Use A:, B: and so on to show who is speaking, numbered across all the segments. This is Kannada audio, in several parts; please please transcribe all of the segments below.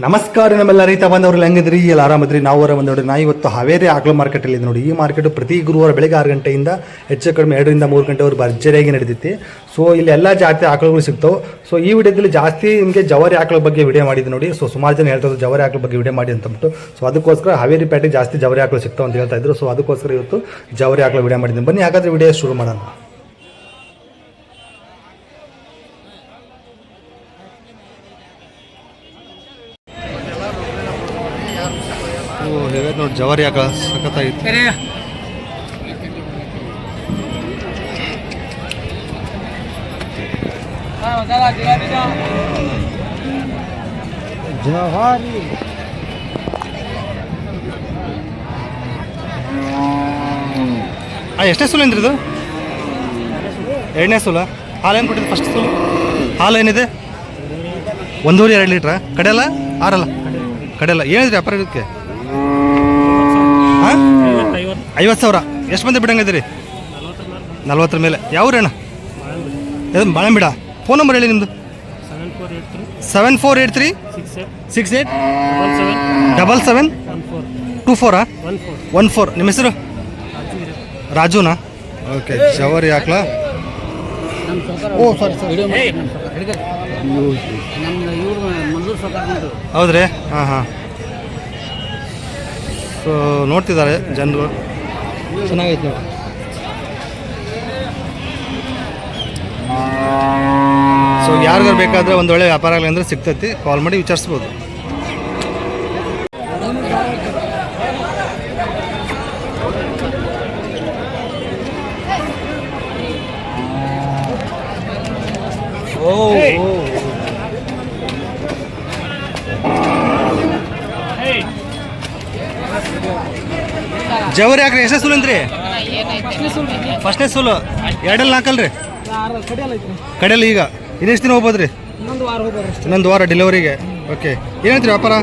A: ನಮಸ್ಕಾರ ನಮ್ಮೆಲ್ಲ ರೈತ ಬಂದವ್ರು ಹೆಂಗಿದ್ರಿ? ಎಲ್ಲ ಆರಾಮದ್ರಿ? ನಾವು ಅವರ ಬಂದವ್ರಿ ನಾ ಇವತ್ತು ಹಾವೇರಿ ಆಗ್ಲೋ ಮಾರ್ಕೆಟಲ್ಲಿ ಇದೆ ನೋಡಿ ಈ ಮಾರ್ಕೆಟ್ ಪ್ರತಿ ಗುರುವಾರ ಬೆಳಗ್ಗೆ ಆರು ಗಂಟೆಯಿಂದ ಹೆಚ್ಚು ಕಡಿಮೆ ಎರಡರಿಂದ ಮೂರು ಗಂಟೆವರೆಗೆ ಭರ್ಜರಿಯಾಗಿ ನಡೆದಿತ್ತು ಸೊ ಇಲ್ಲಿ ಎಲ್ಲ ಜಾತಿ ಆಕಳುಗಳು ಸಿಗ್ತಾವೆ. ಸೊ ಈ ವಿಡಿಯೋದಲ್ಲಿ ಜಾಸ್ತಿ ನಿಮಗೆ ಜವಾರಿ ಆಕಳ ಬಗ್ಗೆ ವಿಡಿಯೋ ಮಾಡಿದ್ದು ನೋಡಿ. ಸೊ ಸುಮಾರು ಜನ ಹೇಳ್ತಾ ಇದ್ದಾರೆ ಜವಾರಿ ಆಕಳ ಬಗ್ಗೆ ವಿಡಿಯೋ ಮಾಡಿ ಅಂತಂದ್ಬಿಟ್ಟು. ಸೊ ಅದಕ್ಕೋಸ್ಕರ ಹಾವೇರಿ ಪೇಟೆಗೆ ಜಾಸ್ತಿ ಜವಾರಿ ಆಕಳು ಸಿಗ್ತಾವೆ ಅಂತ ಹೇಳ್ತಾ ಇದ್ರು. ಸೊ ಅದಕ್ಕೋಸ್ಕರ ಇವತ್ತು ಜವಾರಿ ಆಕಳು ವಿಡಿಯೋ ಮಾಡಿದ್ದೀನಿ. ಬನ್ನಿ, ಹಾಗಾದ್ರೆ ವಿಡಿಯೋ ಶುರು ಮಾಡೋಣ ನೋಡಿ ಜವಾರಿ ಆಕಳ ಸಖತ್ತಾಗಿತ್ತು
B: ಜವಾರಿ.
A: ಆ ಸುಲ ಏನ್ರಿ ಇದು? ಎರಡನೇ ಸುಲ ಹಾಲು ಏನು ಕೊಟ್ಟಿದ್ದು ಫಸ್ಟ್ ಸುಲು ಹಾಲು ಏನಿದೆ? ಒಂದೂವರೆ ಎರಡು ಲೀಟ್ರಾ? ಕಡೆಯಲ್ಲ? ಆರಲ್ಲ? ಕಡೆಯಲ್ಲ. ಏನಿದೆ ವ್ಯಾಪಾರ ಇದಕ್ಕೆ? ಐವತ್ತು ಸಾವಿರ. ಎಷ್ಟು ಮಂದಿ ಬಿಡಂಗಿದ್ದೀರಿ ನಲ್ವತ್ತರ ಮೇಲೆ. ಯಾವ ಅಣ್ಣ? ಇದು ಬಾಳೆಂಬಿಡ ಫೋನ್ ನಂಬರ್ ಹೇಳಿ ನಿಮ್ಮದು
B: seven four eight three. Six eight. Double seven.
A: Double seven
B: one
A: two ಫೋರಾ?
B: One four.
A: ನಿಮ್ಮ ಹೆಸರು? ರಾಜುನಾ? ಓಕೆ ಶವರಿ ಹಾಕ್ಲಾ? Oh sorry sir. ಹೌದ್ರಿ? ಹಾಂ ಹಾಂ. ಸೊ ನೋಡ್ತಿದ್ದಾರೆ ಜನರು.
B: ಚೆನ್ನಾಗೈತೆ ನೋಡಿ.
A: ಸೊ ಯಾರಿಗಾರು ಬೇಕಾದರೆ ಒಂದು ಒಳ್ಳೆ ವ್ಯಾಪಾರ ಆಗಲಿ ಅಂದರೆ ಸಿಗ್ತೈತಿ. ಕಾಲ್ ಮಾಡಿ ವಿಚಾರಿಸ್ಬೋದು. ಜವರಿ ಹಾಕ್ರಿ ಎಷ್ಟೇ ಸುಲ್ ಅಂತ್ರಿ ಫಸ್ಟ್ನೇ ಸುಲು ಎರಡಲ್ಲಿ ನಾಲ್ಕಲ್ರಿ?
B: ಕಡಿಯಲ್ಲ
A: ಈಗ ಇನ್ನೆಷ್ಟು ದಿನ ಹೋಗ್ಬೋದ್ರಿ?
B: ಇನ್ನೊಂದು ವಾರ ಹೋಗ್ಬಾರ
A: ಇನ್ನೊಂದು ವಾರ ಡೆಲಿವರಿಗೆ ಓಕೆ ಏನಂತೀರಿ ವ್ಯಾಪಾರ?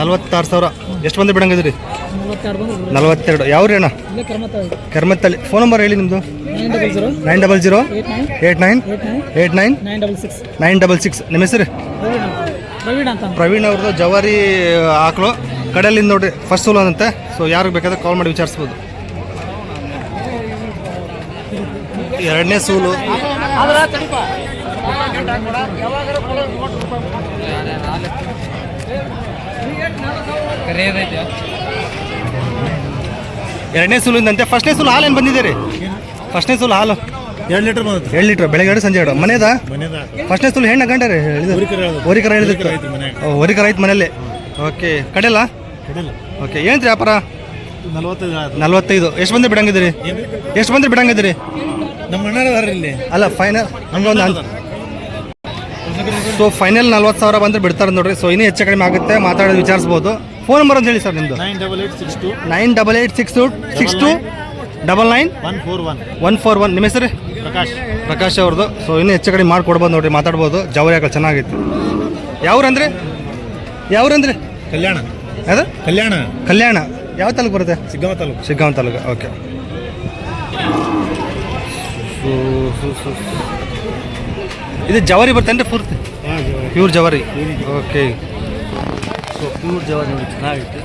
B: ನಲವತ್ತಾರು ಸಾವಿರ.
A: ಎಷ್ಟು ಬಂದು ಬಿಡಂಗಿದ್ರಿ
B: ನಲವತ್ತಾರು ಯಾವ
A: ನಲ್ವತ್ತೆರಡು. ಯಾವ್ರಿ ಅಣ್ಣ? ಕರ್ಮತ್ತಲ್ಲಿ ಫೋನ್ ನಂಬರ್ ಹೇಳಿ ನಿಮ್ಮದು
B: nine double zero eight nine
A: eight nine
B: nine double six
A: nine double six ನಿಮ್ಮ ಹೆಸರು?
B: ಪ್ರವೀಣ್
A: ಅವ್ರದ್ದು ಜವಾರಿ ಆಕಳು. ಕಡೆಯಲ್ಲಿಂದ ನೋಡ್ರಿ ಫಸ್ಟ್ ಸೂಲು ಅಂತೆ ಸೊ ಯಾರಿಗೆ ಬೇಕಾದ್ರೆ ಕಾಲ್ ಮಾಡಿ ವಿಚಾರಿಸ್ಬೋದು. ಎರಡನೇ ಸೂಲು. ಎರಡನೇ ಸೂಲಿಂದಂತೆ ಫಸ್ಟ್ನೇ ಸೂಲು ಹಾಲು ಏನು ಬಂದಿದೆ ರೀ ಫಸ್ಟ್ನೇ ಸೂಲು ಹಾಲು.
C: ಎರಡು ಲೀಟರ್ ಬಂದೈತಿ
A: ಎರಡು ಲೀಟ್ರ್ ಬೆಳಗ್ಗೆ ಎರಡು ಸಂಜೆ ಎರಡು. ಮನೆದ?
C: ಮನೆದ?
A: ಫಸ್ಟ್ನೇ ಸೂಲು ಹೆಣ್ಣು ಗಂಡ ರೀ
C: ಹೋರಿಕರ ಹೇಳಿದ್ರು
A: ಹೋರಿಕರ
C: ಐತಿ
A: ಮನೇಲಿ ಓಕೆ ಕಡೆಲ್ಲ
C: ಕಡಿಲ್ಲ
A: ಓಕೆ ಏನು ವ್ಯಾಪಾರ?
C: ನಲವತ್ತೈದು.
A: ನಲ್ವತ್ತೈದು. ಎಷ್ಟು ಬಂದ್ರೆ ಬಿಡಂಗಿದ್ದೀರಿ? ಎಷ್ಟು ಬಂದ್ರೆ ಬಿಡಂಗಿದ್ದೀರಿ?
C: ನಮ್ಮ ಇಲ್ಲಿ.
A: ಅಲ್ಲ ಫೈನಲ್ ಹಂಗೊಂದು ಸೊ ಫೈನಲ್ ನಲ್ವತ್ತು ಸಾವಿರ ಬಂದ್ರೆ ಬಿಡ್ತಾರೆ ನೋಡ್ರಿ. ಸೊ ಇನ್ನೂ ಹೆಚ್ಚು ಕಡಿಮೆ ಆಗುತ್ತೆ. ಮಾತಾಡೋದು ವಿಚಾರಿಸ್ಬೋದು. ಫೋನ್ ನಂಬರ್ ಅಂತ ಹೇಳಿ ಸರ್ ನಿಮ್ಮದು
C: nine double eight six two
A: nine double eight six two six two double nine
C: one four one
A: one four one ನಿಮ್ಮ ಹೆಸರು?
C: ಪ್ರಕಾಶ್.
A: ಪ್ರಕಾಶ್ ಅವ್ರದ್ದು. ಸೊ ಇನ್ನೂ ಹೆಚ್ಚು ಕಡಿಮೆ ಮಾಡ್ಕೊಡ್ಬೋದು ನೋಡ್ರಿ. ಮಾತಾಡ್ಬೋದು. ಜವರಿ ಹಾಕಲು ಚೆನ್ನಾಗಿತ್ತು ಯಾವ್ರಂದ್ರೆ ಯಾವ್ರಂದ್ರೆ
C: ಕಲ್ಯಾಣ.
A: ಯಾವ್ದು
C: ಕಲ್ಯಾಣ.
A: ಕಲ್ಯಾಣ. ಯಾವ ತಾಲೂಕು ಬರುತ್ತೆ?
C: ಸಿಗ್ಗಾಂವ ತಾಲೂಕು.
A: ಸಿಗ್ಗಾಂವ ತಾಲೂಕು. ಓಕೆ. ಇದು ಜವಾರಿ ಬರ್ತೇನೆ ಪೂರ್ತಿ? ಪ್ಯೂರ್ ಜವಾರಿ. ಓಕೆ. ಸೊ ಪ್ಯೂರ್ ಜವಾರಿ ನೋಡಿ ಚೆನ್ನಾಗಿತ್ತು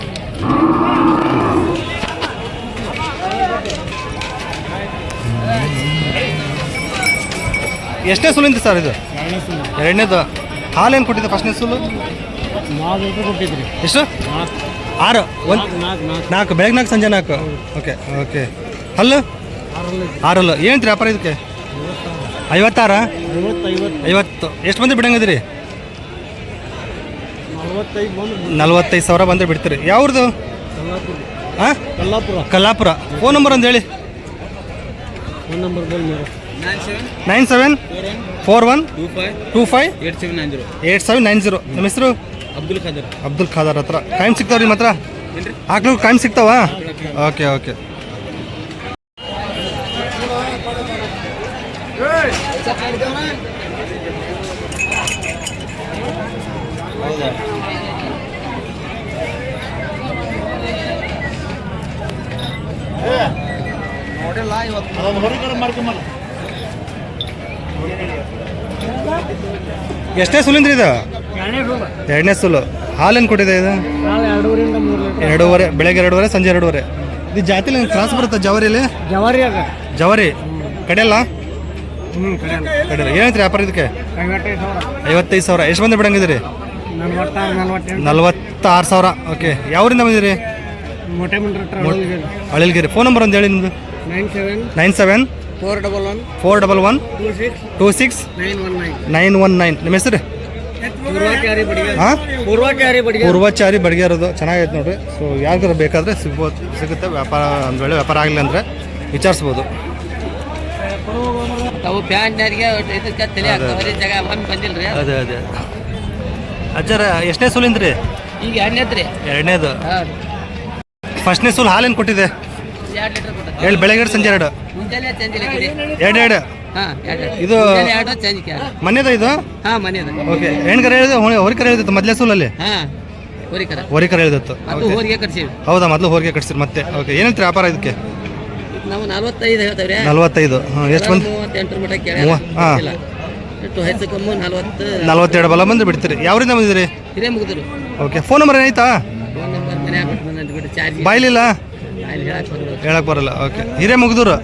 A: ಎಷ್ಟನೇ ಸುಲಿಂದ ಸರ್ ಇದು? ಎರಡನೇದು. ಹಾಲು ಏನು ಕೊಟ್ಟಿದ್ದೆ ಫಸ್ಟ್ನೇ ಸುಲು? ಎಷ್ಟು? ಆರು? ಒಂದು
B: ನಾಲ್ಕು
A: ಬೆಳಗ್ಗೆ ನಾಲ್ಕು. ಸಂಜೆ ನಾಲ್ಕು. Okay okay. ಹಲ್ಲು?
B: ಆರಲ್ಲಿ.
A: ಏನು ವ್ಯಾಪಾರ ಇದಕ್ಕೆ? ಐವತ್ತಾರ?
B: ಐವತ್ತು.
A: ಎಷ್ಟು ಮಂದಿ ಬಿಡಂಗದ್ರಿ?
B: ನಲವತ್ತೈದು ಬಂದು
A: ಸಾವಿರ ಬಂದರೆ ಬಿಡ್ತೀರಿ. ಯಾವ್ದು
B: ಕಲ್ಲಾಪುರ.
A: ಹಾಂ
B: ಕಲ್ಲಾಪುರ.
A: ಕಲ್ಲಾಪುರ. ಫೋನ್ ನಂಬರ್ ಅಂತ ಹೇಳಿ.
B: Phone number
A: nine seven four one
B: two five
A: two five
B: eight seven nine zero
A: eight seven nine zero ನಿಮ್ಮ ಹೆಸರು?
B: ಅಬ್ದುಲ್ ಖಾದರ್.
A: ಅಬ್ದುಲ್ ಖಾದರ್ ಹತ್ರ. ಟೈಮ್ ಸಿಗ್ತಾವ ನಿಮ್ಮ ಹತ್ರ? ಹಾಕ್ಲಿಕ್ಕೆ ಟೈಮ್ ಸಿಗ್ತಾವ? ಓಕೆ ಓಕೆ
C: ಅದೊಂದು ಹೊರಗಡೆ ಮಾಡ್ಕೊಂಬಲ್ಲ.
A: ಎಷ್ಟೇ ಸುಲಿಂದ್ರಿ ಇದು? ಎರಡನೇ ಸುಲು. ಹಾಲೇನು ಕೊಟ್ಟಿದೆ ಇದು? ಎರಡೂವರೆ ಬೆಳಗ್ಗೆ ಎರಡೂವರೆ ಸಂಜೆ ಎರಡೂವರೆ. ಇದು ಜಾತಿಲಿ ಕ್ರಾಸ್ ಬರುತ್ತೆ ಜವರಿಲಿ?
B: ಜವಾರಿ ಅದ.
A: ಜವರಿ. ಕಡೆಯಲ್ಲ?
B: ಕಡೆ
A: ಏನೈತ್ರಿ ವ್ಯಾಪಾರ ಇದಕ್ಕೆ?
B: ಐವತ್ತೈದು ಸಾವಿರ.
A: ಎಷ್ಟು ಬಂದು ಬಿಡಂಗಿದ್ರಿ
B: ನಲ್ವತ್ತಾರು
A: ಸಾವಿರ. ಓಕೆ. ಯಾವರಿಂದ ಬಂದಿರಿ
B: ಮುಂಡ್ರ
A: ಅಳಿಲ್ಗಿರಿ. ಫೋನ್ ನಂಬರ್ ಒಂದು ಹೇಳಿ ನಿಮ್ಮದು
B: nine seven four double one
A: four double one
B: two six nine one nine
A: ನಿಮ್ಮ ಹೆಸರು? ಹಾಂ?
B: ಪೂರ್ವಾಚಾರಿ ಬಡಿಗೆ
A: ಬಡಿಗೆರೋದು. ಚೆನ್ನಾಗೈತೆ ನೋಡ್ರಿ. ಸೊ ಯಾರಿಗಾರು ಬೇಕಾದ್ರೆ ಸಿಗ್ಬೋದು. ಸಿಗುತ್ತೆ. ವ್ಯಾಪಾರ ಒಂದು ವೇಳೆ ವ್ಯಾಪಾರ ಆಗಲಿ ಅಂದರೆ ವಿಚಾರಿಸ್ಬೋದು. ಅದೇ ಅದೇ ಅಜ್ಜರ ಎಷ್ಟನೇ ಸುಲಿಂದ್ರಿ?
D: ಈಗ ಎರಡನೇದ್ರಿ.
A: ಎರಡನೇದು. ಫಸ್ಟ್ನೇ ಸುಲ್ ಹಾಲೇನು ಕೊಟ್ಟಿದೆ?
D: ಎರಡು
A: ಬೆಳಗ್ಗೆ ಎರಡು ಸಂಜೆ ಎರಡು?
D: ಮುಂಜಾನೆ ಹಾಕಿರಿ
A: ಎರಡು ಎರಡು? ಇದು- ಮನೆದ ಇದು? ಓಕೆ ಹೆಣ್ಕರ ಹೇಳಿದ ಹೊರಿಕರ ಹೇಳಿದ್ದು ಮೊದಲೇ ಸೂಲಲ್ಲಿ
D: ಹೋರಿಕರ
A: ಹೇಳಿದತ್ತು. ಹೌದಾ ಮೊದಲು ಹೋರಿಗೆ ಕಟ್ಸಿರಿ ಮತ್ತೆ. ಓಕೆ ಏನಂತ ವ್ಯಾಪಾರ ಇದಕ್ಕೆ?
D: ನಾವು ನಲ್ವತ್ತೈದು
A: ಎಷ್ಟು ಬಂದು
D: ಮೂವತ್ತೆಂಟರ ಮಟ್ಟ
A: ಮೂವ- ಹಾ.
D: ಕೇಳಿಲ್ಲ ಎಷ್ಟು ಹೆಚ್ಚು ಕಮ್ಮಿ ನಲ್ವತ್ತು
A: ನಲ್ವತ್ತೆರಡು ಬಲ ಬಂದು ಬಿಡ್ತೀರಿ. ಯಾವರಿಂದ ಬಂದಿದ್ರಿ
D: ಹಿರೇ ಮುಗಿದ್ರು
A: ಓಕೆ ಫೋನ್ ನಂಬರ್ ಏನೈತಾ
D: ಫೋನ್ ನಂಬರ್ ಮನೆ
A: ಬಾಯ್ಲಿಲ್ಲ?
D: ಹೇಳಕ್
A: ಬರಲ್ಲ ಓಕೆ ಹಿರೇ ಮುಗ್ದೂರು?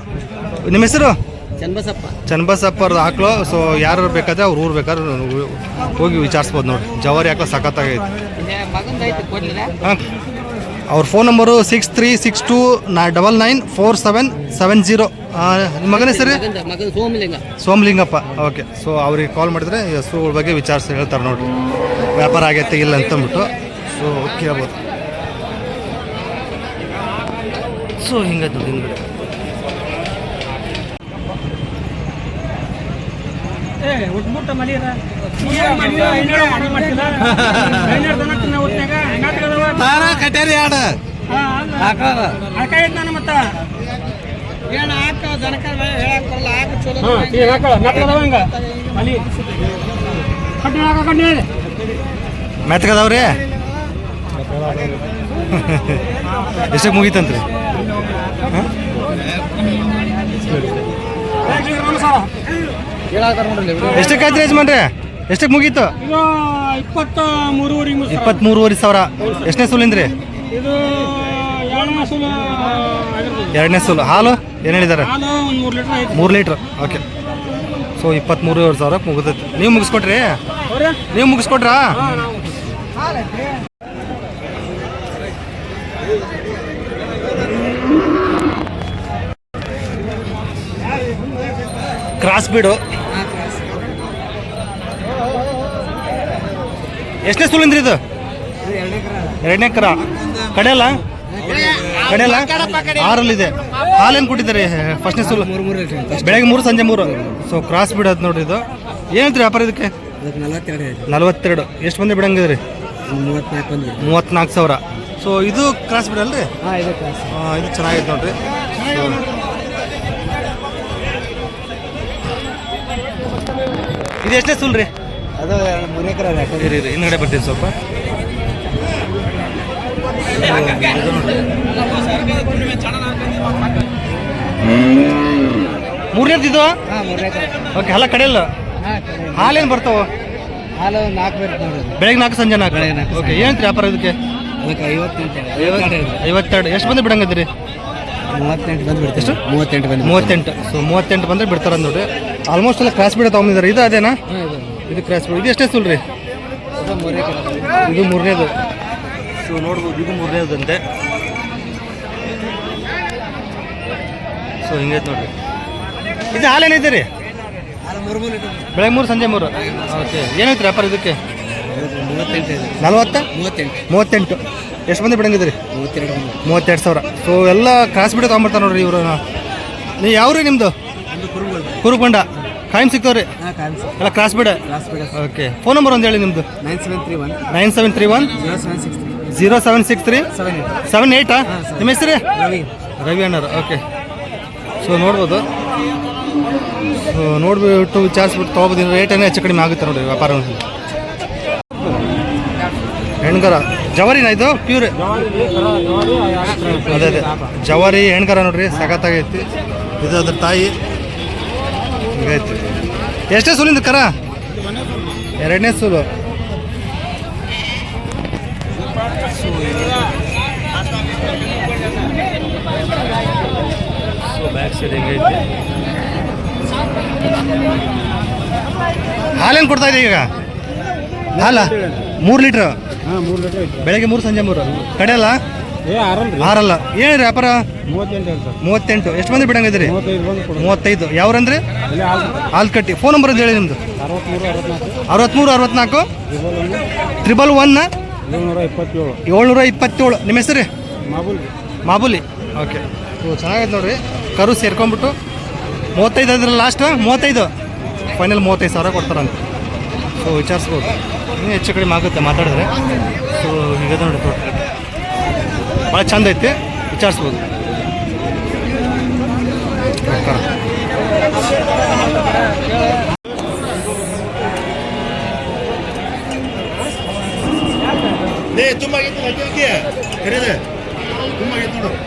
A: ನಿಮ್ಮ ಹೆಸರು?
D: ಚನ್ನಬಸಪ್ಪ.
A: ಚನ್ನಬಸಪ್ಪ ಅವ್ರದ್ದು ಹಾಕ್ಲು ಸೊ ಯಾರು ಬೇಕಾದ್ರೆ ಅವ್ರು ಊರು ಬೇಕಾದ್ರೆ ಹೋಗಿ ವಿಚಾರಿಸ್ಬೋದು ನೋಡಿ ಜವಾರಿ ಹಾಕ್ಲು ಸಖತ್ತಾಗೈತೆ. ಹಾಂ. ಅವ್ರ phone number six three six two ನಾ double nine four seven seven zero ನಿಮ್ಮ ಮಗನ
D: ಸೋಮಲಿಂಗ.
A: ಸೋಮಲಿಂಗಪ್ಪ ಓಕೆ ಸೊ ಅವ್ರಿಗೆ ಕಾಲ್ ಮಾಡಿದ್ರೆ ಹೆಸರುಗಳ ಬಗ್ಗೆ ವಿಚಾರಿಸಿ ಹೇಳ್ತಾರೆ ನೋಡಿ ವ್ಯಾಪಾರ ಆಗೈತೆ ಇಲ್ಲ ಅಂತಂದ್ಬಿಟ್ಟು ಸೊ ಕೇಳ್ಬೋದು ಸೊ ಹಿಂಗೆ
B: ಏ ಉಟ್ಬಿಟ್ಟ ಮಲಿಯದ.
C: ಕಟ್ಯಾರಿ ಆಡ.
B: ಮತ್ತ. ಏನ್ ಹೇಳಕ್ ಬರಲ್ಲ. ಹಾಕ ಚಲೋ ಹಾಕ.
A: ಎಷ್ಟಕ್ಕೆ ಮುಗೀತಂತ್ರಿ? ಎಷ್ಟಕ್ಕೆ ಆಯ್ತು ಯಜಮಾನ್ರಿ? ಎಷ್ಟಕ್ಕೆ ಮುಗೀತು?
B: ಇಪ್ಪತ್ತ ಮೂರುವರೆಗೆ ಇಪ್ಪತ್ತ್
A: ಮೂರುವರೆ ಸಾವಿರ. ಎಷ್ಟನೇ ಸುಲಿಂದ್ರಿ?
B: ಇದು ಎರಡನೇ ಸುಲ
A: ಹಾಲು ಏನು ಹೇಳಿದ್ದಾರೆ
B: ಮೂರು ಲೀಟರ್ ಐತಿ.
A: ಮೂರು ಲೀಟ್ರ್. ಓಕೆ. ಸೊ ಇಪ್ಪತ್ತ್ಮೂರುವರೆ ಸಾವಿರ ಮುಗಿದೈತಿ. ನೀವು ಮುಗಿಸ್ಕೊಟ್ರಿ? ನೀವು ಮುಗಿಸ್ಕೊಟ್ರಾ? ಕ್ರಾಸ್ ಬೀಡು. ಎಷ್ಟನೇ ಸುಲಿಂದ್ರಿ ಇದು? ಎರಡನೇ ಕರ ಕಡೆಯಲ್ಲ? ಕಡೆಯಲ್ಲ? ಆರಲ್ಲಿದೆ. ಹಾಲೇನು ಕೊಟ್ಟಿದ್ದಾರೆ ಫಸ್ಟ್ನೇ ಸುಲು? ಬೆಳಗ್ಗೆ ಮೂರು ಸಂಜೆ ಮೂರು. ಸೊ ಕ್ರಾಸ್ ಬಿಡೋದು ನೋಡ್ರಿ ಇದು. ಏನಂತ್ರಿ ವ್ಯಾಪಾರ ಇದಕ್ಕೆ?
B: ನಲವತ್ತೆರಡು.
A: ಎಷ್ಟು ಮಂದಿ ಬಿಡಂಗಿದ್ರಿ?
B: ಮೂವತ್ನಾಲ್ಕು
A: ಸಾವಿರ. ಸೊ ಇದು ಕ್ರಾಸ್ ಬಿಡಲ್ರಿ?
B: ಇದು
A: ಚೆನ್ನಾಗಿದೆ ನೋಡ್ರಿ. ಇದು ಎಷ್ಟೇ ಸುಲ್ರಿ
B: ಅದು ಮೂರು ಎಕರೆ
A: ಇರಿ ಇರಿ ಹಿಂದ್ಗಡೆ ಬರ್ತೀನಿ ಸ್ವಲ್ಪ. ಮೂರನೇದು ಇದು?
B: ಹಾಂ ಮೂರು ಎಕರೆ
A: ಓಕೆ ಹಲ ಕಡೆಯಲ್ಲ ಹಾಲೇನು ಬರ್ತಾವ?
B: ಹಾಲು ನಾಲ್ಕು ನೋಡ್ರಿ.
A: ಬೆಳಗ್ಗೆ ನಾಲ್ಕು ಸಂಜೆ ನಾಲ್ಕು?
B: ಬೆಳಗ್ಗೆ ನಾಲ್ಕು,
A: ಓಕೆ ಏನು ವ್ಯಾಪಾರ ಇದಕ್ಕೆ?
B: ಅದಕ್ಕೆ ಐವತ್ತೆಂಟು ಐವತ್ತೆರಡು
A: ಎಷ್ಟು ಬಂದು ಬಿಡಂಗದ್ರಿ
B: ಮೂವತ್ತೆಂಟು ಬಂದು ಬಿಡ್ತೀವಿ ಮೂವತ್ತೆಂಟು ಬಂದು
A: ಮೂವತ್ತೆಂಟು. ಸೊ ಮೂವತ್ತೆಂಟು ಬಂದರೆ ಬಿಡ್ತಾರೆ ನೋಡ್ರಿ. ಆಲ್ಮೋಸ್ಟ್ ಎಲ್ಲ ಕ್ರಾಸ್ ಬಿಡ ತೊಗೊಂಡಿದ್ದಾರೆ. ಇದು ಅದೇನಾ?
B: ಇದು.
A: ಕ್ರಾಸ್ ಬಿಡ್ ಇದು ಎಷ್ಟೇ ಸುಲ್ರಿ ಇದು ಮೂರನೇದು. ಸೊ ನೋಡ್ಬೋದು ಇದು ಮೂರನೇದಂತೆ. ಸೊ ಹಿಂಗೈತೆ ನೋಡ್ರಿ. ಇದು ಹಾಲೇನೈತೆ ರೀ? ಬೆಳಗ್ಗೆ ಮೂರು ಸಂಜೆ ಮೂರು. ಓಕೆ. ಏನೈತೆ ವ್ಯಾಪಾರ ಇದಕ್ಕೆ? ನಲ್ವತ್ತ?
B: ಮೂವತ್ತೆಂಟು.
A: ಮೂವತ್ತೆಂಟು. ಎಷ್ಟು ಮಂದಿ ಬಿಡಂಗಿದ್ರಿ?
B: ಮೂವತ್ತೆರಡು
A: ಮೂವತ್ತೆರಡು ಸಾವಿರ. ಸೊ ಎಲ್ಲ ಕ್ರಾಸ್ ಬಿಡ ತೊಗೊಂಬರ್ತಾರೆ ನೋಡ್ರಿ ಇವರು. ನೀವು ಯಾವ ರೀ ನಿಮ್ಮದು ಕುರುಕೊಂಡ ಖಾಯಂ ಸಿಗ್ತಾವ್ರಿ? ಎಲ್ಲ ಕ್ರಾಸ್ ಬಿಡ? ಓಕೆ ಫೋನ್ ನಂಬರ್ ಒಂದು ಹೇಳಿ ನಿಮ್ಮದು
B: nine seven three one
A: nine seven three one
B: zero seven six three
A: zero seven six three
B: seven eight
A: seven ಏಯ್ಟಾ ನಿಮ್ಮ ಹೆಸರು?
B: ರವಿ.
A: ರವಿ ಅಣ್ಣರು ಓಕೆ ಸೊ ನೋಡ್ಬೋದು. ಸೊ ನೋಡ್ಬಿಟ್ಟು ವಿಚಾರಿಸ್ಬಿಟ್ಟು ತೊಗೊಬೋದು. ರೇಟ್ ಏನೋ ಹೆಚ್ಚು ಕಡಿಮೆ ಆಗುತ್ತೆ ನೋಡಿ ವ್ಯಾಪಾರ ಹೆಣ್ಗರ. ಜವರಿನ ಇದು? ಪ್ಯೂರ್ ಅದೇ ಅದೇ. ಜವಾರಿ ಹೆಣ್ಗರ ನೋಡ್ರಿ ಸಖತ್ತಾಗೈತಿ. ಇದು ಅದ್ರ ತಾಯಿ. ಆಯ್ತು. ಎಷ್ಟೇ ಸುಲಿಂದ ಕರ? ಎರಡನೇ ಸೂಲು. ಬ್ಯಾಕ್ ಹಾಲೇನು ಕೊಡ್ತಾ ಇದೆ ಈಗ? ಹಾಲ? ಮೂರು ಲೀಟ್ರ್? ಬೆಳಗ್ಗೆ ಮೂರು ಸಂಜೆ ಮೂರು. ಕಡೆಯಲ್ಲ
B: ಆರಲ್ಲ.
A: ಏನಿರಿ ವ್ಯಾಪಾರ?
B: ಮೂವತ್ತೆಂಟು
A: ಎಷ್ಟು ಮಂದಿ ಬಿಡಂಗಿದ್ರಿ
B: ಮೂವತ್ತೈದು
A: ಯಾವ್ರಂದ್ರೆ?
B: ಇಲ್ಲಿ
A: ಆಲ್ಕಟ್ಟಿ ಫೋನ್ ನಂಬರ್ ಹೇಳಿ ನಿಮ್ಮದು
B: ಅರವತ್ತ್ಮೂರು ಅರವತ್ನಾಲ್ಕು.
A: ತ್ರಿಬಲ್ ಒನ್
B: ಏಳ್ನೂರ ಇಪ್ಪತ್ತೇಳು.
A: ನಿಮ್ಮ ಹೆಸರು? ಮಾಬುಲಿ. ಓಕೆ. ಚೆನ್ನಾಗೈತೆ ನೋಡ್ರಿ. ಕರು ಸೇರ್ಕೊಂಡ್ಬಿಟ್ಟು ಮೂವತ್ತೈದು ಅದ್ರ ಲಾಸ್ಟ್ ಮೂವತ್ತೈದು. ಫೈನಲ್ ಮೂವತ್ತೈದು ಸಾವಿರ ಕೊಡ್ತಾರಂತ. ಸೊ ವಿಚಾರಿಸ್ಬೋದು. ಇನ್ನೂ ಹೆಚ್ಚು ಕಡಿಮೆ ಆಗುತ್ತೆ ಮಾತಾಡಿದ್ರೆ. ಸೊ ಈಗ ನೋಡಿ ತೋಟ ಭಾಳ ಚಂದ ಐತಿ. ವಿಚಾರಿಸ್ಬೋದು.
C: ಏ ತುಂಬ ಆಗೈತೆ ಅಜ್ಜಿ ಕರೀದೆ ತುಂಬ ಆಗೈತೆ ನೋಡು.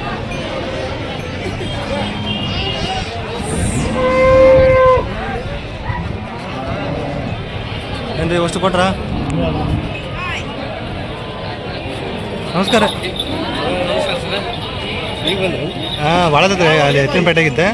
A: ಏನ್ರಿ ಅಷ್ಟು ಕೊಟ್ರ? ನಮಸ್ಕಾರ. ಹಾಂ ಭಾಳ ಅಲ್ಲಿ ಎತ್ತಿನಪೇಟೆಗಿದ್ದೆ.